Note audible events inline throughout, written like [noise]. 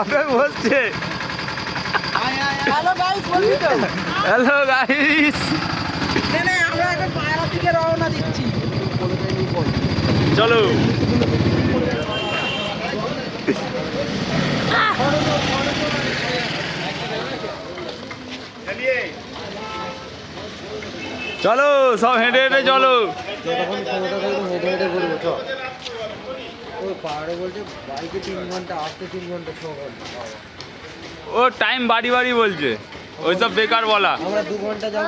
অটোয় বসছে hello guys বলবি তো। হ্যালো গাইস নে নে আমরা এখন পায়রা থেকে রওনা দিচ্ছি। চলো। চলো সব হেঁটে হেঁটে চলো। হেঁটে হেঁটে ঘুরবো চ। ওই পাহাড়ে বলছে বাইকে তিন ঘণ্টা আসতে তিন ঘণ্টা ছ ঘণ্টা ও টাইম বাড়ি বাড়ি বলছে। ওইসব বেকার বলা। আমরা দু ঘণ্টা যাব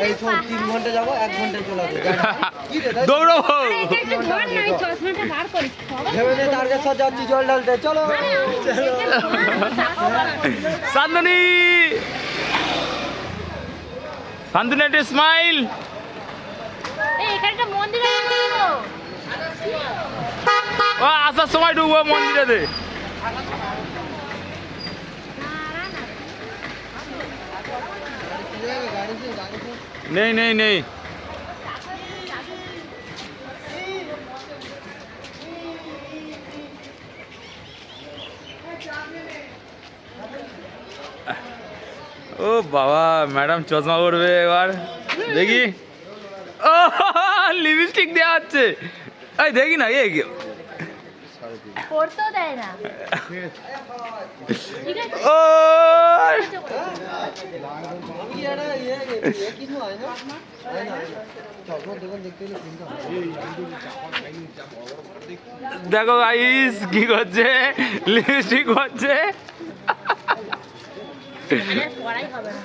এই সব তিন ঘণ্টা যাব এক ঘন্টায় চলে আসব। [laughs] কি রে তাই? দৌড়বো একটু ধর না ওই চশমাটা বার করি ভেবে নে তার কাছে যাচ্ছি জল ঢালতে। চলো। শান্তনি! শান্তনি স্মাইল এই এখানে একটা মন্দির আছে তো ও আসার সময় ঢুকবো মন্দিরেতে। নেই নেই নেই। ও বাবা, ম্যাডাম চশমা পরবে এবার। দেখি। ও, লিপস্টিক দেওয়া হচ্ছে এই, দেখি না এ দেয় না। ও দেখো গাইস কি করছে? লিপস্টিক করছে। হবে না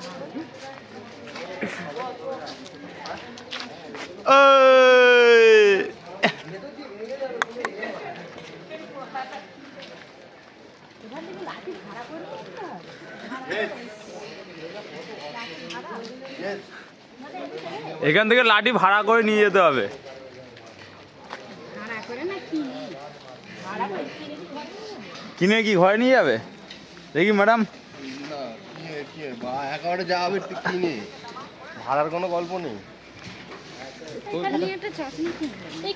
এখান থেকে লাঠি ভাড়া করে নিয়ে যেতে হবে। ভাড়া করে না কি? ভাড়া করে কিনে কি ঘরে কিনে কি ঘরে নিয়ে যাবে? দেখি ম্যাডাম। না কি কি? বা একেবারে যা হবে ঠিক কিনে। ভাড়ার কোনো গল্প নেই। এখানে নিয়ে একটা চশমা কিনবো এই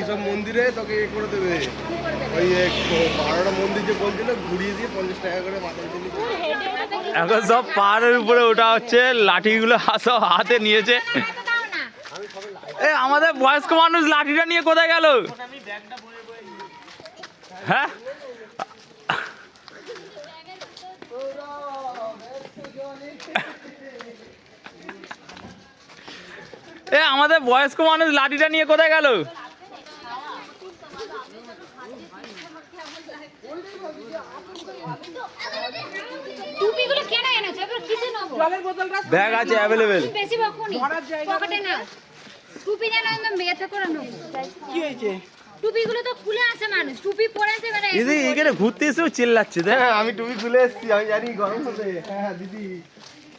কত মন্দির তোকে এ করে দেবে। কি করে দেবে। ওই বারোটা মন্দির যে বলছিল ঘুরিয়ে দিয়ে পঞ্চাশ টাকা করে মাথায় দিলি। এখন সব পাহাড়ের উপরে ওঠা হচ্ছে লাঠিগুলো সব হাতে নিয়েছে। এত দাও না। এ আমাদের বয়স্ক মানুষ লাঠিটা নিয়ে কোথায় গেল? হ্যাঁ? এ আমাদের বয়স্ক মানুষ লাঠিটা নিয়ে কোথায় গেল? ব্যাগ আছে অ্যাভেলেবেল বেশি বকুনি। পকেটে না টুপি যেন একদম মেয়েতে করে নেব। কি হয়েছে? টুপিগুলো তো খুলে আছে মানুষ। টুপি পরেছে মানে দিদি এখানে ঘুরতে এসেও চিল্লাচ্ছে দেখ। হ্যাঁ আমি টুপি খুলে এসেছি আমি জানি গরম হবে হ্যাঁ দিদি।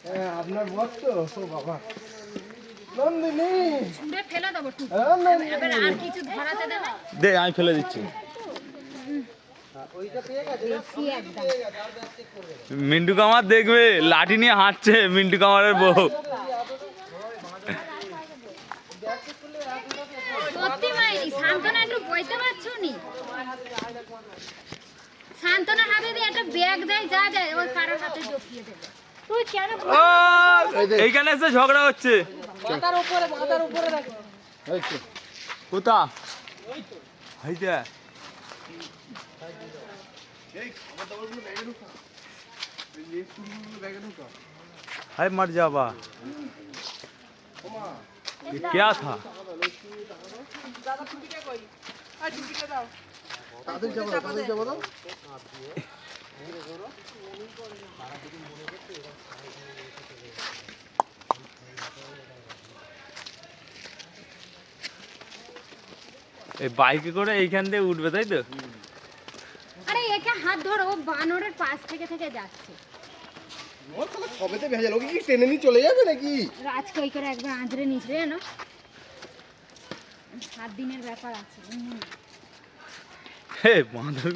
হ্যাঁ আপনার বস তো? ও বাবা। নন্দিনী। ছুঁড়ে ফেলে দেবো টুপি হ্যাঁ, নন্দিনী। এবার আর কিছু ধরাতে দেবে দে আমি ফেলে দিচ্ছি। মিন্টু কামার দেখবে লাঠি নিয়ে হাঁটছে মিন্টু কামারের বউ। সত্যি মাইনি শান্তনা একটু বইতে পারছ নি? শান্তনা হাতে দিয়ে একটা ব্যাগ দেয় যা দেয় ওই কারোর হাতে জপিয়ে দেবে। এইখানে এসে ঝগড়া হচ্ছে মাথার উপরে মাথার উপরে রাখ কোথা হাইটা हाय मर जावा ये क्या था দাদা টুপিটা কই আর টুপিটা দাও তাদের যাবো না, তাদের যাবো না এই বাইকে করে এইখান দিয়ে উঠবে তাই তো? আরে একে হাত ধরো বানরের পাশ থেকে থেকে যাচ্ছে। ওর তাহলে সবেতে ভেজাল ওকে কি টেনে নিয়ে চলে যাবে নাকি? আজকে ওই করে একবার আঁচড়ে নিচড়ে জানো? সাত দিনের ব্যাপার আছে উম। হে বাঁদর।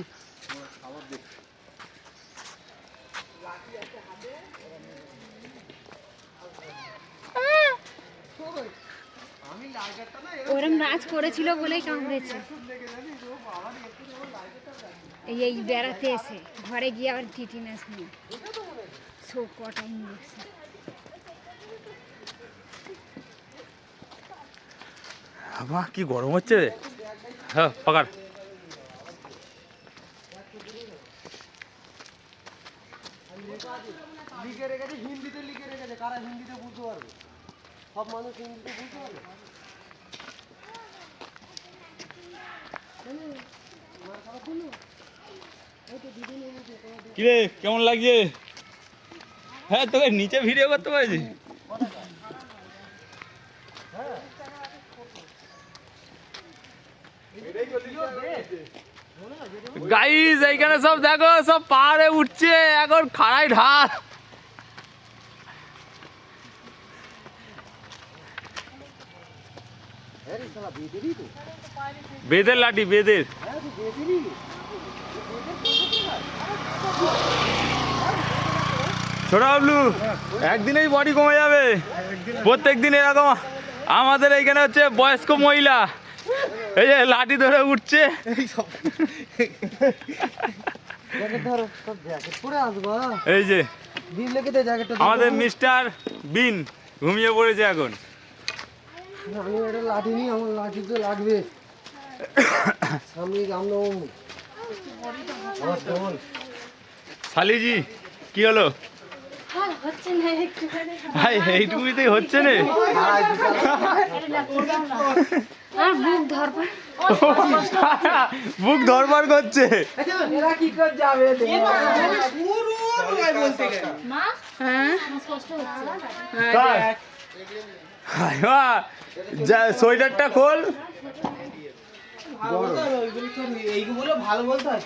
ওরম নাচ করেছিল বলেই কামড়েছে। এই এই বেড়াতে এসে, ঘরে গিয়ে আবার টিটিনাস নিয়ে। সব কটা ইঞ্জেকশন বাবা কি গরম হচ্ছে হ্যাঁ পাকার। লিখে রেখেছে, হিন্দিতে লিখে রেখেছে। কারা হিন্দিতে বুঝতে পারবে? সব মানুষ হিন্দিতে বুঝতে পারবে? কিরে, কেমন লাগছে? হ্যাঁ তোকে নিচে ভিডিও করতে পারছি। গাইজ এইখানে সব দেখো, সব পাহাড়ে উঠছে, এখন খাড়াই ঢাল। বেদের লাঠি বেদের। ছোট বাবলু একদিনেই বডি কমে যাবে। প্রত্যেক দিন এরকম আমাদের এইখানে হচ্ছে বয়স্ক মহিলা। এই যে লাঠি ধরে উঠছে। এই যে আমাদের মিস্টার বিন ঘুমিয়ে পড়েছে এখন। আমি একটা লাঠি নিই আমার লাঠি তো লাগবে সামনে রামনবমী শালিজি কি হলো? আর হচ্ছে না একটুখানি এইটুকুতেই হচ্ছে না? বুক ধরবা ধরবার। করছে। এরা কি করে যাবে মা? হ্যাঁ হায় সোয়েটারটা খোল। এইগুলো ভালো বলতে হয়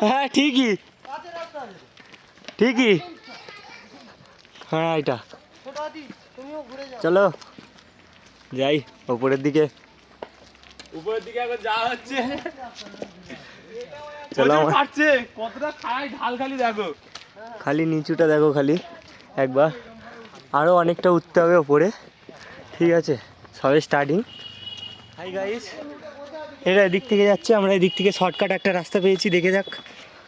হ্যাঁ ঠিকই। ঠিকই। হ্যাঁ এটা। চলো যাই ওপরের দিকে। উপরের দিকে এখন যা হচ্ছে। চলো কতটা ঢাল খালি দেখো। খালি নিচুটা দেখো খালি একবার। আরও অনেকটা উঠতে হবে ওপরে। ঠিক আছে সবে স্টার্টিং হাই গাইস এরা এদিক থেকে যাচ্ছে আমরা এদিক থেকে শর্টকাট একটা রাস্তা পেয়েছি দেখে যাক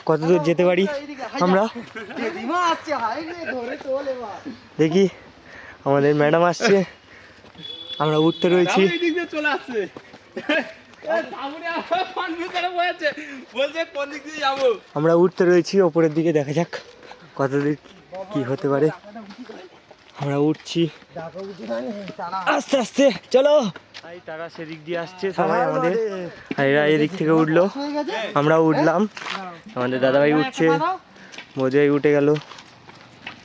কত দূর যেতে পারি আমরা। দেখি আমাদের ম্যাডাম আসছে। আমরা উঠতে রয়েছি। চলে আসছে। দিক আমরা উঠতে রয়েছি ওপরের দিকে দেখা যাক কত দূর কি হতে পারে। আমরা উঠছি। আস্তে আস্তে চলো। তারা সেদিক দিয়ে আসছে সবাই আমাদের। আর এরা এদিক থেকে উঠল। আমরা উঠলাম। আমাদের দাদাভাই উঠছে। বোঝাই উঠে গেল।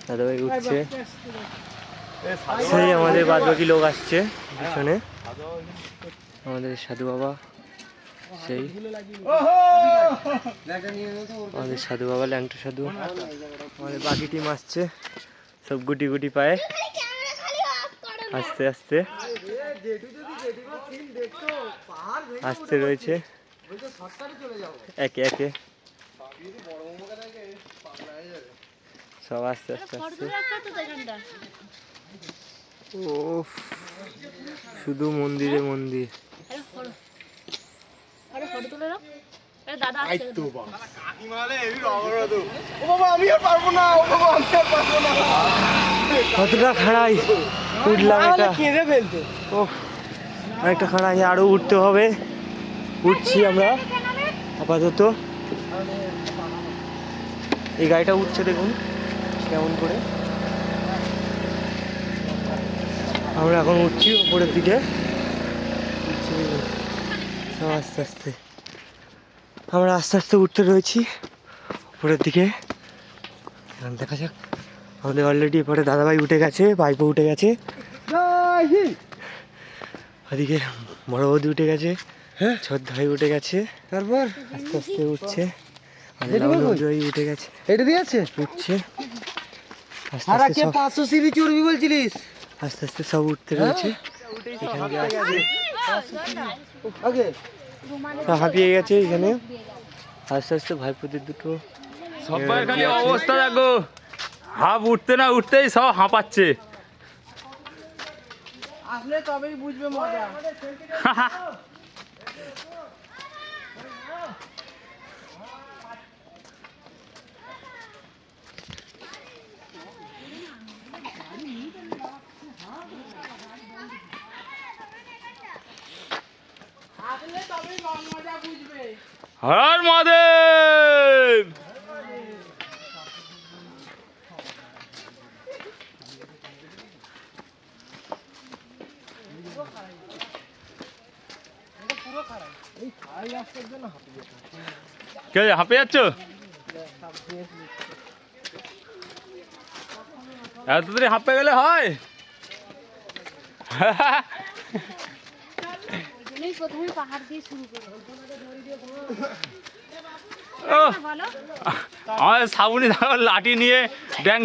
দাদাভাই উঠছে। সেই আমাদের বাদ বাকি লোক আসছে পিছনে। আমাদের সাধু বাবা। সেই আমাদের সাধু বাবা, ল্যাংটা সাধু। আমাদের বাকি টিম আসছে। সব গুটি গুটি পায়ে। আস্তে আস্তে। আসতে রয়েছে। একে একে। সব আস্তে আস্তে ফটো আসছে তুলে রাখতে তো এখানটা ও শুধু মন্দিরে মন্দির। ফটো আরে তুলে রাখ আরে দাদা আসছে। ও বাবা আমি আর পারব না ও বাবা আমি আর পারব না। কতটা খাড়াই উঠলাম এটা কেঁদে ফেলতে। ও অনেকটা খাড়াই আরও উঠতে হবে। উঠছি আমরা আপাতত। এই গাড়িটা উঠছে দেখুন কেমন করে। আমরা এখন উঠছি উপরের দিকে। সব আস্তে আস্তে। আমরা আস্তে আস্তে উঠতে রয়েছি উপরের দিকে। এখন দেখা যাক। আমাদের অলরেডি এপারে দাদাভাই উঠে গেছে ভাইপো উঠে গেছে। ওদিকে বড় বৌদি উঠে গেছে হ্যাঁ। ছোট ভাই উঠে গেছে। তারপর? আস্তে আস্তে উঠছে। উঠে গেছে। এটা দিয়েছে? উঠছে। আস্তে আস্তে সব পাঁচশো সিবি চর্বি বলছিলিস? আস্তে আস্তে সব উঠতে রয়েছে। এখান দিয়ে হাঁপিয়ে গেছে এখানে। আস্তে আস্তে ভাইপোদের দুটো। সবাই খালি অবস্থা দেখো। হাফ উঠতে না উঠতেই সব হাঁপাচ্ছে। আসলে তবেই বুঝবে মজা [laughs] আসলে তবেই ম- মজা বুঝবে হর মহাদেব! কে হাঁপে যাচ্ছ? এত হাঁপে গেলে হয়? [laughs] প্রথমে পাহাড় দিয়ে শুরু করব। আমার শ্রাবণী লাঠি নিয়ে ড্যাং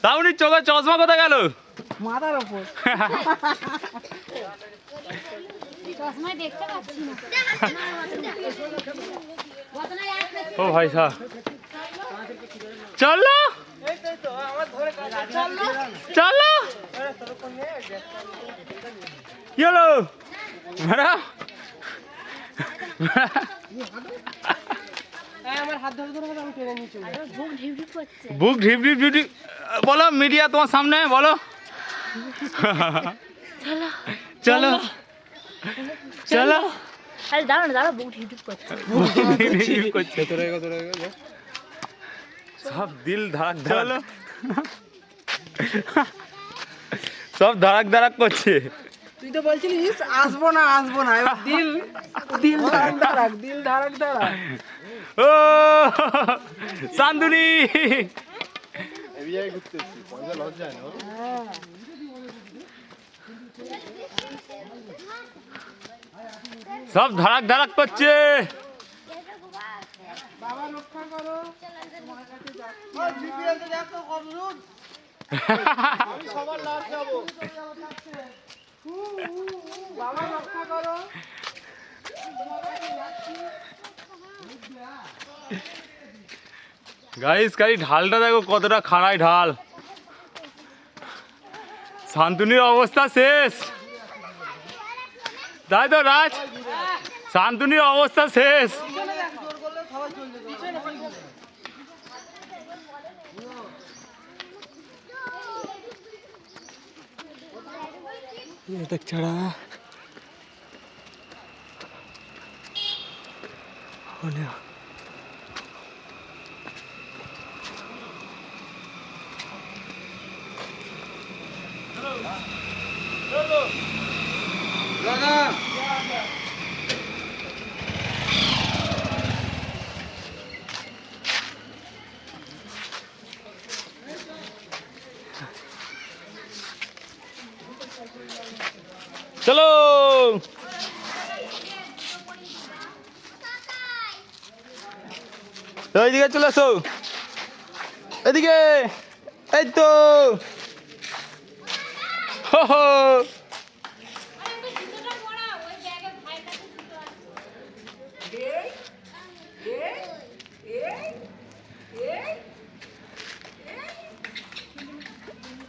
শ্রাবণীর চোখে চশমা কোথায় গেল? মাথার ওপর। ও ভাই সাহ। চলো চলো কি হলো? ম্যাডাম হ্যাঁ আমার হাত ধরে ধরে আমি টেনে নিচে বুক ঢিপঢিপ করছে। বুক ঢিপ ঢিপ ঢিপ ঢিপ। বলো মিডিয়া তোমার সামনে বলো। চলো। চলো। আরে দাঁড়ানো দাঁড়া বুক ঢিপ করছে। সব দিল ধারাক ধারাক। সব ধারাক ধারাক করছে। তুই তো বলছিলিস আসব না আসব না। এবার দিল দিল ধারাক ধারাক দিল ধারাক ধারাক। ও চান্দুনি। সব ধারাক ধারাক করছে। বাবা রক্ষা করো। [laughs] সবার লাশ যাব। গাইস খালি ঢালটা দেখো কতটা খাড়াই ঢাল। শান্তনুর অবস্থা শেষ। তাই তো, রাজ? শান্তনুর অবস্থা শেষ। দেখ ছাড়া চলো তো এইদিকে চলে আসো। এদিকে এই তো। হো হো।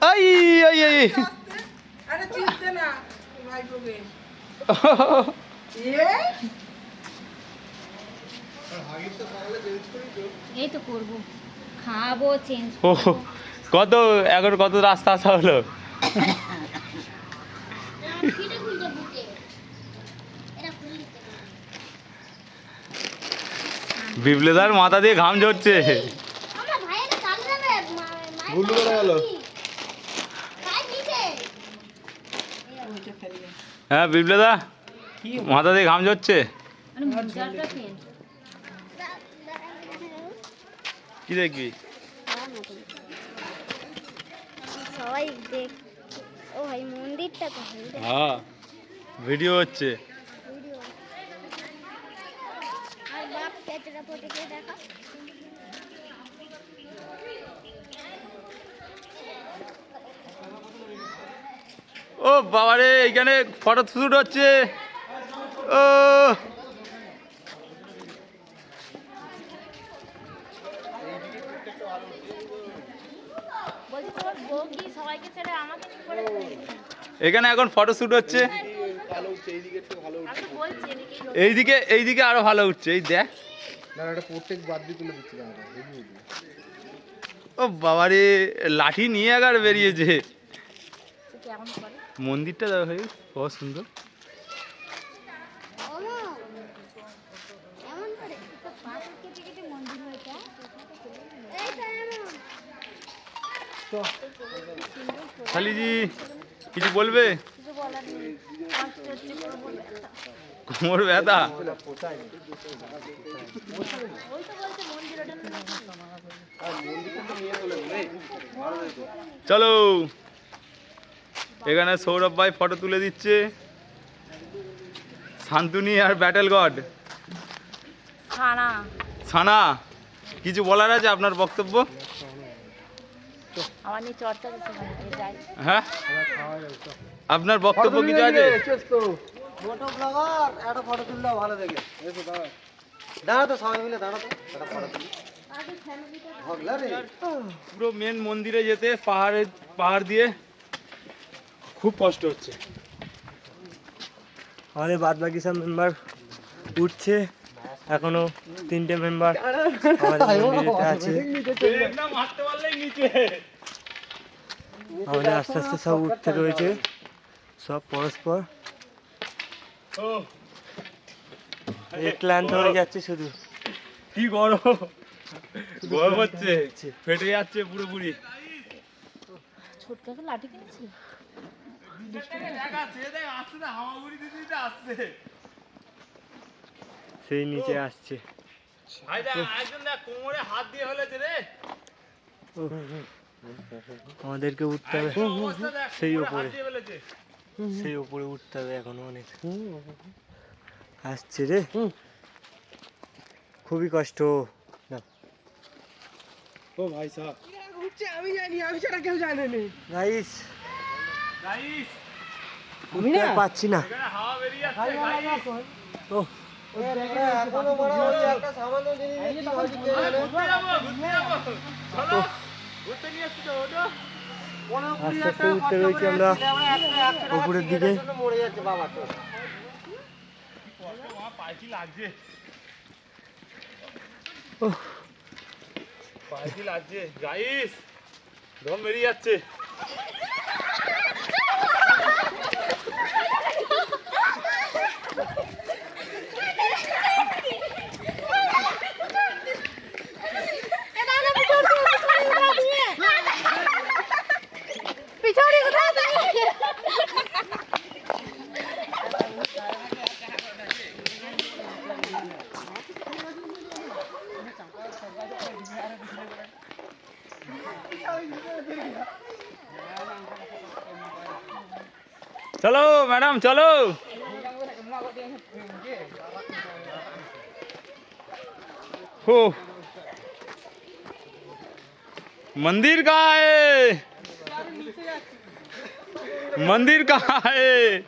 আই আই আই আরে চিনতে না ভাইপোকে এ এই তো করব। খাব চেঞ্জ ও কত এখন কত রাস্তা আসা হলো? বিপ্লদার মাথা দিয়ে ঘাম ঝরছে। ভুল করে গেল হ্যাঁ বিপ্লদা মাথা দিয়ে ঘাম ঝরছে মানে মোজাটা খেয়ে কি দেখবি? সবাই দেখ। ও ভাই মন্দিরটা তো হ্যাঁ ভিডিও হচ্ছে। ও বাবারে এখানে ফটো শ্যুট হচ্ছে। ও। বলছি কি সবাইকে ছেড়ে আমাকে কি করে এখানে এখন ফটো শ্যুট হচ্ছে। এইদিকে এইদিকে আরও ভালো উঠছে এই দেখ। ও বাবারে লাঠি নিয়ে একবার বেরিয়েছে। মন্দিরটা দেখো ভাই বহুত সুন্দর। তো খালিজি কিছু বলবে? কোমর ব্যথা। চলো। এখানে সৌরভ ভাই ফটো তুলে দিচ্ছে। শান্তনি আর ব্যাটেল গড ছানা সানা কিছু বলার আছে আপনার বক্তব্য আমার নিয়ে চর্চা করছে যাই হ্যাঁ? আপনার বক্তব্য কি আছে ফটো ব্লগার একটা ফটো তুললে ভালো দেখে। এসো দাঁড়া দাঁড়া তো সবাই মিলে দাঁড়া তো। একটা ফটো তুলি। পুরো মেন মন্দিরে যেতে পাহাড়ে পাহাড় দিয়ে খুব কষ্ট হচ্ছে। আমাদের বাদ বাকি সব মেম্বার উঠছে। এখনও তিনটে মেম্বার আমাদের আছে। আমাদের আস্তে আস্তে সব উঠতে রয়েছে। সব পরস্পর। ও। এই ক্লান্ত হয়ে যাচ্ছে শুধু। কি গরম। গরম হচ্ছে। ফেটে যাচ্ছে পুরোপুরি। ছোটকাকে লাঠি কিনেছি সেই নিচে আসছে। কোমরে হাত দিয়ে ফেলেছে রে। আমাদেরকে উঠতে হবে। সেই ওপরে সেই ওপরে উঠতে হবে এখনও অনেক। আসছে রে। খুবই কষ্ট। ও ভাই সাহ। উঠছে আমি জানি আমি ছাড়া কেউ জানে নি। গাইস। গাইস। উঠতে আর পাচ্ছি না। হাওয়া বেরিয়ে ও আসছি পনেরো কুড়ি আস্তে আস্তে উঠতে রয়েছি আমরা উপরের দিকে। লাগছে গাইস দম বেরিয়ে যাচ্ছে চলো ম্যাডাম চলো हो मंदिर कहाँ है मंदिर कहाँ है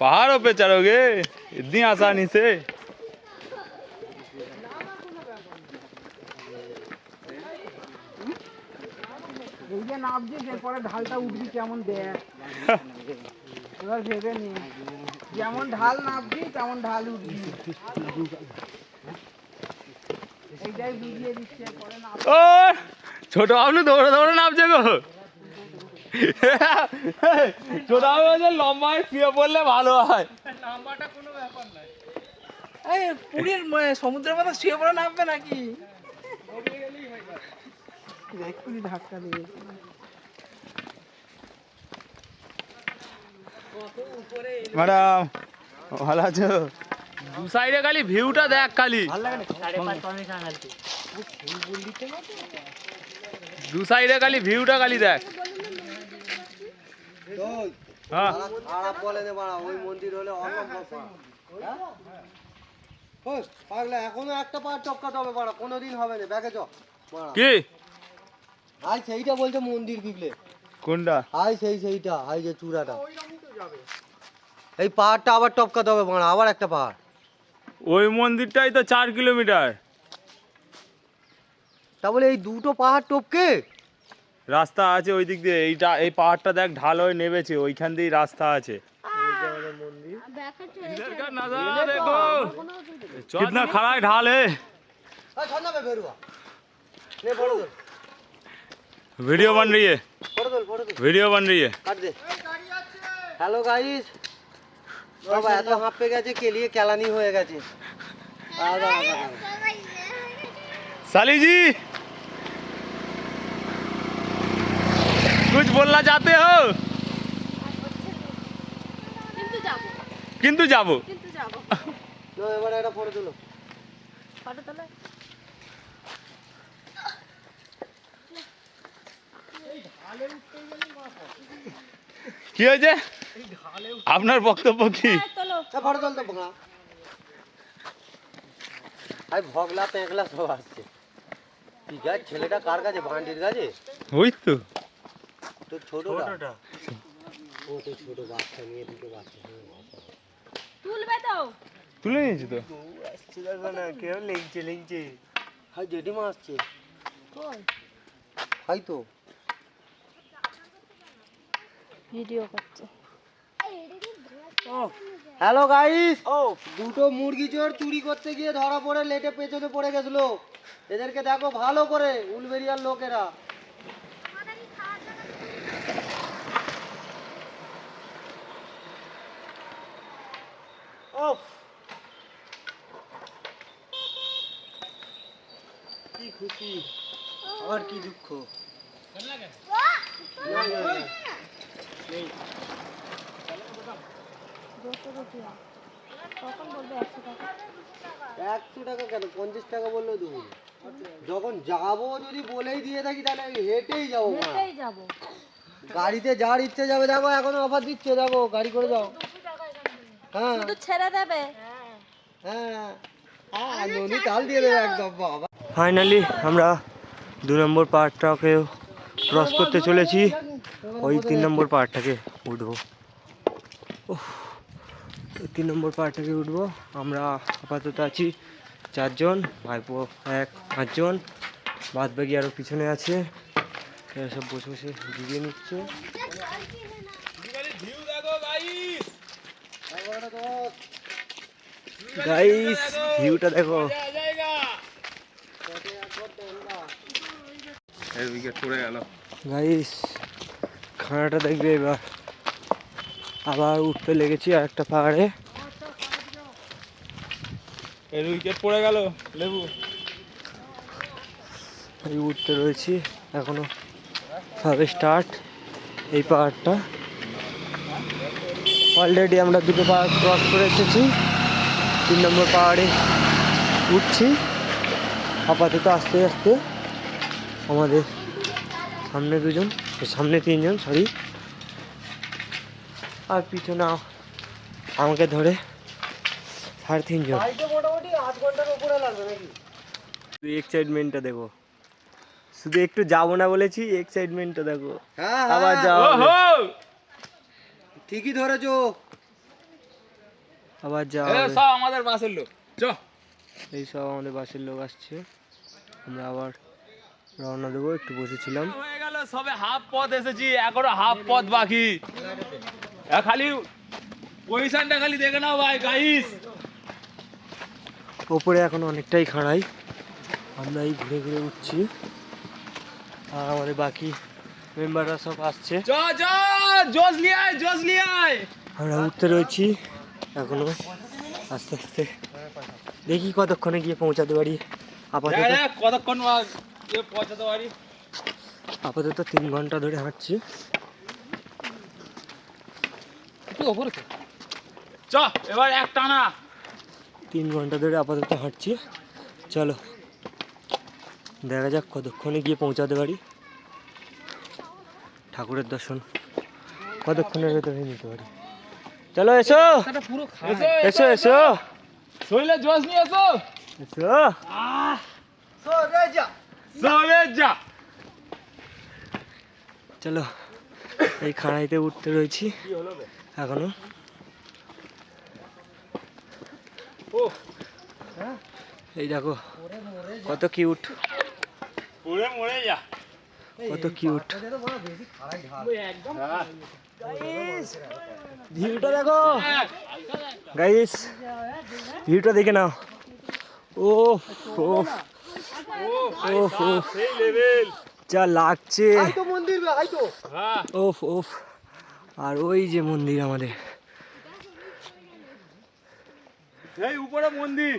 पहाड़ों पे चढ़ोगे इतनी आसानी से এই যে নামছিস এরপরে ঢালটা উঠবি কেমন দেখ। এবার ভেবে নি। যেমন ঢাল নামবি তেমন ঢাল উঠবি। এইটাই বুঝিয়ে দিচ্ছে পরে নাম। ছোট বাবলু দৌড়ে দৌড়ে নামছে গো। ছোট বাবু বলছে লম্বায় শুয়ে পড়লে ভালো হয়। এই পুরীর সমুদ্রের মতো শুয়ে পড়ে নামবে নাকি? এক্ষুনি ধাক্কা দিয়ে। ম্যাডাম ভালো আছো? দু সাইডে খালি ভিউটা দেখ খালি। দু সাইডে খালি ভিউটা খালি দেখ। হ্যাঁ। খারাপ বলে নে বাড়া ওই মন্দির হলে হ্যাঁ? পাগলা এখনও একটা পা টপকাতে হবে বাড়া কোনোদিন হবে না। ব্যাগে চ। কি? হাই সেইটা বলছে মন্দির বিকলে কোনটা হাই সেই সেইটা হাই যে চূড়াটা এই পাহাড়টা আবার টপকাতে হবে বাড়া আবার একটা পাহাড় ওই মন্দিরটাই তো চার কিলোমিটার তাহলে এই দুটো পাহাড় টপকে রাস্তা আছে ওই দিক দিয়ে এইটা এই পাহাড়টা দেখ ঢাল হয়ে নেমেছে ওইখান দিয়েই রাস্তা আছে कितना खड़ा है ढाल है वीडियो बन रही है ফটো তোল ফটো তোল वीडियो बन रही है কাট দে হ্যালো গাইস বাবা এত হাঁপে গেছে কেলিয়ে কেলানি হয়ে গেছে আদা আদা আদা साली जी कुछ बोलना चाहते हो কিন্তু যাবো किंतु जाबो কিন্তু যাবো [laughs] নো এবার একটা ফটো তুলো ফটো তোলা কি হয়েছে? আপনার বক্তব্য কি? ভগলা। পেঁকলা সব আসছে। ঠিক আছে ছেলেটা কার কাছে? ভান্ডির কাছে? ওই তো। তোর ছোটটা? ও তো ছোট বাচ্চা নিয়ে দুটো বাচ্চা তুলবে তো। তুলে নিয়েছি তো? কেউ লেগছে লেগছে। হাই জেঠিমা আসছে। হাই তো ভিডিও করছে। হ্যালো গাইস ও। দুটো মুরগি চোর চুরি করতে গিয়ে ধরা পড়ে লেটে পেছনে পড়ে গেছিল। এদেরকে দেখো ভালো করে উলবেরিয়ার লোকেরা। ওফ। কি খুশি। আর কি দুঃখ। একশো টাকা কেন? পঞ্চাশ টাকা বললেও দেবো যখন যাব যদি বলেই দিয়ে থাকি তাহলে আমি হেঁটেই যাব মা। যাব। গাড়িতে যার ইচ্ছে যাবে দেখো এখন অফার দিচ্ছে দেখো গাড়ি করে যাও। হ্যাঁ। শুধু ছেড়ে দেবে? হ্যাঁ। হ্যাঁ ননি তাল দিয়ে দেবে একদম বাবা। ফাইনালি আমরা দু নম্বর পাহাড়টাকে ক্রস করতে চলেছি। ওই তিন নম্বর পাহাড়টাকে উঠবো। ওই তিন নম্বর পাহাড়টাকে উঠবো। আমরা আপাতত আছি চারজন, ভাইপো এক, পাঁচজন। বাদ বাকি আরও পিছনে আছে। সব বসে বসে ভিডিও নিচ্ছে। গাইস ভিউটা দেখো। উইকেট পড়ে গেল। গাইস খানাটা দেখবে এবার। আবার উঠতে লেগেছি আর একটা পাহাড়ে। এর উইকেট পড়ে গেল লেবু। এই উঠতে রয়েছি এখনও হবে স্টার্ট এই পাহাড়টা। অলরেডি আমরা দুটো পাহাড় ক্রস করে এসেছি। তিন নম্বর পাহাড়ে উঠছি। আপাতত আস্তে আস্তে আমাদের সামনে দুজন সামনে তিনজন সরি আর পিছনে আমাকে ধরে সাড়ে তিনজন। এক্সাইটমেন্টটা দেখো। শুধু একটু যাব না বলেছি এক্সাইটমেন্টটা দেখো। হ্যাঁ আবার হ্যাঁ, যাওয়া হবে। ওহো! ঠিকই ধরেছো। আবার। সব আমাদের বাসের লোক। চ এই সব আমাদের বাসের লোক আসছে। আমরা আবার রওনা দেবো একটু বসেছিলাম। হয়ে গেল সবে হাফ পথ এসেছি এখনও হাফ পথ বাকি। এ খালি পজিশনটা খালি দেখে নাও ভাই গাইস ওপরে এখন অনেকটাই খাড়াই। আমরা এই ঘুরে ঘুরে উঠছি। আর আমাদের বাকি মেম্বাররা সব আসছে। জোস লিয়ে আয় জোস লিয়ে আয়। আমরা উঠতে রয়েছি এখনও। আস্তে আস্তে। দেখি কতক্ষণে গিয়ে পৌঁছাতে পারি। আপাতত কতক্ষণ আপাতত তিন ঘণ্টা ধরে হাঁটছি। চ এবার এক টানা। তিন ঘণ্টা ধরে আপাতত হাঁটছি। চলো দেখা যাক কতক্ষণে গিয়ে পৌঁছাতে পারি। ঠাকুরের দর্শন কতক্ষণের ভেতরে নিতে পারি। চলো এসো। এসো এসো এসো। শরীরে জোস নিয়ে এসো। এসো। সবে যা চলো এই খাড়াইতে উঠতে রয়েছি এখনও। এই দেখো কত কিউট যা। কত কিউট ভিউটা দেখো। গাইস ভিউটা দেখে নাও। ও ও ও ও যা লাগছে। হ্যাঁ। ওফ ওফ। আর ওই যে মন্দির আমাদের। এই উপরে মন্দির।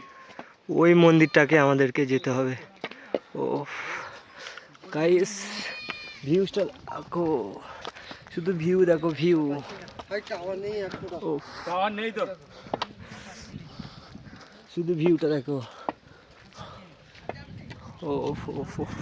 ওই মন্দিরটাকে আমাদেরকে যেতে হবে। ও গাইস ভিউসটা দেখো। শুধু ভিউ দেখো ভিউ শুধু ভিউটা দেখো। ও ওফ ওফ ওফ